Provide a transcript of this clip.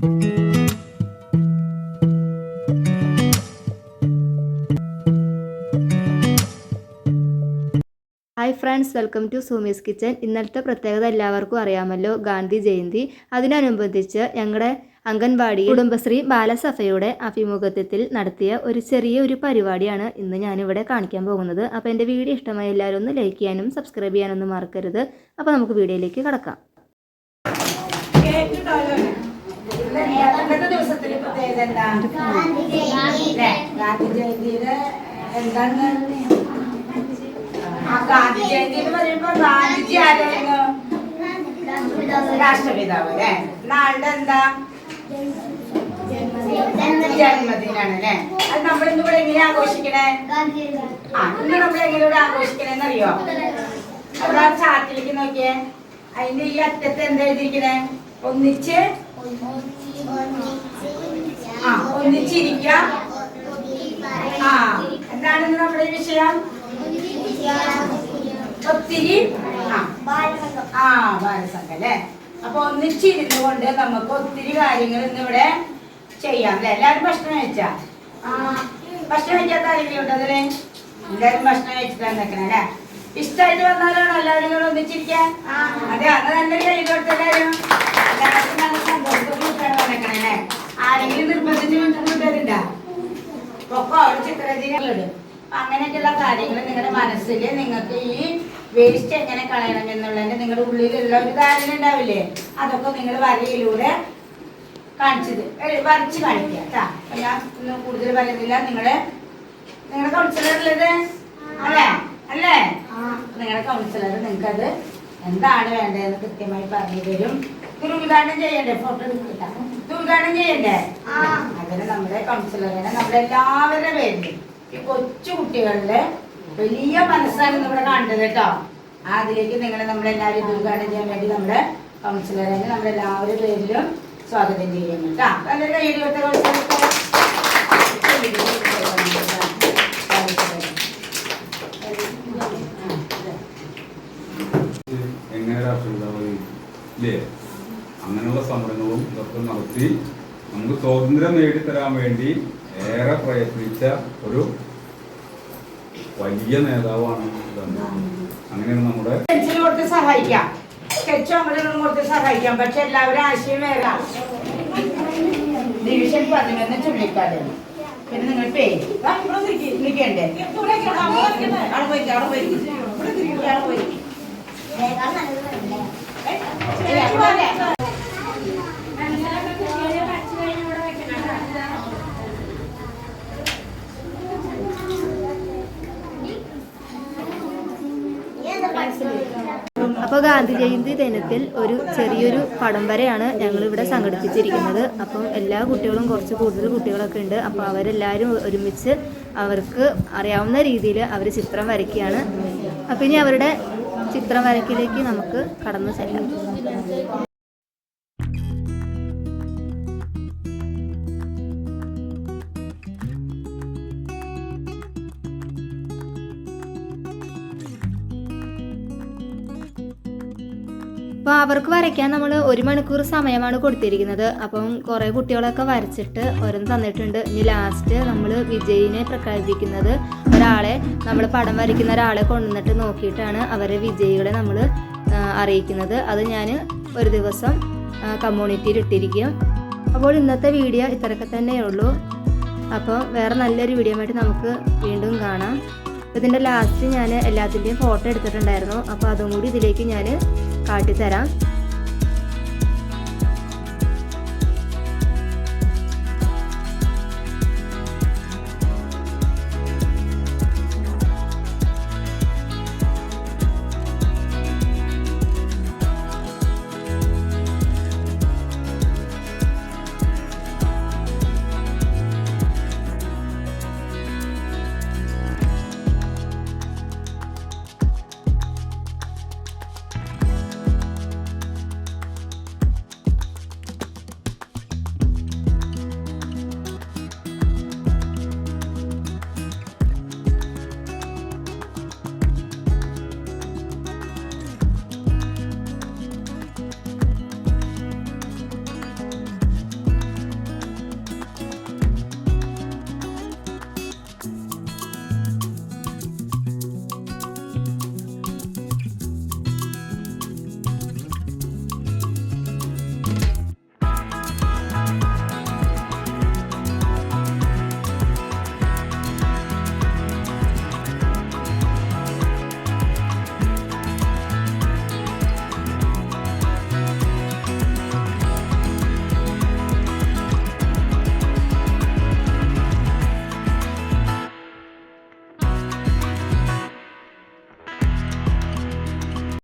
Hi friends welcome to Soomi's kitchen ഇന്നലത്തെ പ്രത്യേകത എല്ലാവർക്കും അറിയാമല്ലോ ഗാന്ധി ജയന്തി. അതിനനുബന്ധിച്ച് ഞങ്ങളുടെ അംഗൻവാടി കുടുംബശ്രീ ബാലസഭയുടെ അഭിമുഖത്തിൽ നടത്തിയ ഒരു ചെറിയ ഒരു പരിപാടിയാണ് ഇന്ന് ഞാനിവിടെ കാണിക്കാൻ പോകുന്നത്. അപ്പോൾ എന്റെ വീഡിയോ ഇഷ്ടമായ എല്ലാവരും ഒന്ന് ലൈക്ക് ചെയ്യാനും സബ്സ്ക്രൈബ് ചെയ്യാനൊന്നും മറക്കരുത്. അപ്പോൾ നമുക്ക് വീഡിയോയിലേക്ക് കടക്കാം ഇന്നത്തെ ല്ലേ? ഗാന്ധി ജയന്തിയുടെ എന്താണ്? ആ ഗാന്ധി ജയന്തി എന്ന് പറയുമ്പോ ഗാന്ധിജി ആരായിരുന്നു? രാഷ്ട്രപിതാവ് അല്ലേ? നാളുടെ എന്താ? ജന്മദിനാണ് അല്ലേ? അത് നമ്മൾ ഇന്നിവിടെ എങ്ങനെ ആഘോഷിക്കണേ? ആ ഇന്ന് നമ്മൾ എങ്ങനെ ഇവിടെ ആഘോഷിക്കണേന്ന് അറിയോ? ആ ചാർട്ടിലേക്ക് നോക്കിയേ. അതിന്റെ ഈ അറ്റത്ത് എന്താ എഴുതിയിരിക്കണേ? ഒന്നിച്ച് ആ ഒന്നിച്ചിരിക്ക. ആ എന്താണ് ഇന്ന് നമ്മുടെ വിഷയം? ഒത്തിരി? ആ. ബാലസംഘം അല്ലേ അപ്പൊ ഒന്നിച്ചിരുന്നു കൊണ്ട് നമുക്ക് ഒത്തിരി കാര്യങ്ങൾ ഇന്നിവിടെ ചെയ്യാം അല്ലേ? എല്ലാവരും ഭക്ഷണം കഴിച്ചാ? ആ. ഭക്ഷണം കഴിക്കാത്ത ആരെങ്കിലും ഉണ്ടോ അതിൽ? എല്ലാവരും ഭക്ഷണം കഴിച്ചിട്ടാണ് നിൽക്കണം അല്ലേ? ഇഷ്ടമായിട്ട് വന്നാലാണോ എല്ലാവരും കൂടെ ഒന്നിച്ചിരിക്കാൻ അതെ അത് നല്ലൊരു കൈ കൊടുത്തല്ലാരും എല്ലാവർക്കും നല്ല സന്തോഷത്തോടെ വന്നേക്കണേ അല്ലേ? ആരെങ്കിലും നിർബന്ധിച്ച് അവിടെ അങ്ങനെയൊക്കെയുള്ള കാര്യങ്ങൾ നിങ്ങളുടെ മനസ്സിൽ നിങ്ങൾക്ക് ഈ വേസ്റ്റ് എങ്ങനെ കളയണം എന്നുള്ളതിന്റെ നിങ്ങളുടെ ഉള്ളിലുള്ള ഒരു ധാരണ ഉണ്ടാവില്ലേ? അതൊക്കെ നിങ്ങൾ വരയിലൂടെ കാണിച്ചത് വരച്ച് കാണിക്കുക കേട്ടാ ഞാൻ ഒന്നും കൂടുതൽ പറയുന്നില്ല. നിങ്ങൾ നിങ്ങളുടെ കൗൺസിലർ ഉള്ളത് അല്ലേ? അല്ലേ? നിങ്ങളുടെ കൗൺസിലർ നിങ്ങൾക്കത് എന്താണ് വേണ്ടതെന്ന് കൃത്യമായി പറഞ്ഞു തരും ഇത് ഉദ്ഘാടനം ചെയ്യണ്ടേ? ഫോട്ടോ എടുക്കില്ല ഇത് ഉദ്ഘാടനം ചെയ്യണ്ടേ അങ്ങനെ നമ്മുടെ കൗൺസിലറിനെ നമ്മുടെ എല്ലാവരുടെ പേരിലും ഈ കൊച്ചു കുട്ടികളുടെ വലിയ മനസ്സാണ് നമ്മുടെ കണ്ടത് കേട്ടോ. അതിലേക്ക് നിങ്ങളെ നമ്മളെല്ലാവരും ഇത് ഉദ്ഘാടനം ചെയ്യാൻ വേണ്ടി നമ്മുടെ കൗൺസിലറിനെ നമ്മുടെ എല്ലാവരുടെ പേരിലും സ്വാഗതം ചെയ്യുന്നു കേട്ടോ. നല്ലൊരു കൈയ്യടി കൊടുത്ത കൗൺസിലർക്ക് എങ്ങനെ രാഷ്ട്രീയതാവ് ഇല്ലേ അങ്ങനെയുള്ള സമരങ്ങളും ഇതൊക്കെ നടത്തി നമുക്ക് സ്വാതന്ത്ര്യം നേടിത്തരാൻ വേണ്ടി ഏറെ പ്രയത്നിച്ച ഒരു വലിയ നേതാവാണ്. അങ്ങനെയാണ് നമ്മുടെ സഹായിക്കാം. സഹായിക്കാം. എല്ലാവരും പിന്നെ നിങ്ങൾ പേര് നിൽക്കണ്ടേ. ഏയ്, അവിടെ പോലെ. അപ്പോൾ ഗാന്ധി ജയന്തി ദിനത്തിൽ ഒരു ചെറിയൊരു പടം വരെയാണ് ഞങ്ങളിവിടെ സംഘടിപ്പിച്ചിരിക്കുന്നത്. അപ്പം എല്ലാ കുട്ടികളും കുറച്ച് കൂടുതൽ കുട്ടികളൊക്കെ ഉണ്ട്. അപ്പോൾ അവരെല്ലാവരും ഒരുമിച്ച് അവർക്ക് അറിയാവുന്ന രീതിയിൽ അവർ ചിത്രം വരയ്ക്കുകയാണ്. അപ്പം ഇനി അവരുടെ ചിത്രം വരയ്ക്കലേക്ക് നമുക്ക് കടന്നു ചെല്ലാം. അപ്പോൾ അവർക്ക് വരയ്ക്കാൻ നമ്മൾ ഒരു മണിക്കൂർ സമയമാണ് കൊടുത്തിരിക്കുന്നത്. അപ്പം കുറേ കുട്ടികളൊക്കെ വരച്ചിട്ട് ഓരോന്ന് തന്നിട്ടുണ്ട്. ഇനി ലാസ്റ്റ് നമ്മൾ വിജയിനെ പ്രഖ്യാപിക്കുന്നത് ഒരാളെ നമ്മൾ പടം വരയ്ക്കുന്ന ഒരാളെ കൊണ്ടുവന്നിട്ട് നോക്കിയിട്ടാണ് അവരെ വിജയികളെ നമ്മൾ അറിയിക്കുന്നത്. അത് ഞാൻ ഒരു ദിവസം കമ്മ്യൂണിറ്റിയിൽ ഇട്ടിരിക്കും. അപ്പോൾ ഇന്നത്തെ വീഡിയോ ഇത്രയൊക്കെ തന്നെയുള്ളൂ അപ്പോൾ വേറെ നല്ലൊരു വീഡിയോ ആയിട്ട് നമുക്ക് വീണ്ടും കാണാം. ഇതിന്റെ ലാസ്റ്റ് ഞാൻ എല്ലാത്തിന്റെയും ഫോട്ടോ എടുത്തിട്ടുണ്ടായിരുന്നു. അപ്പോൾ അതും കൂടി ഇതിലേക്ക് ഞാൻ കാട്ടിത്തരാം.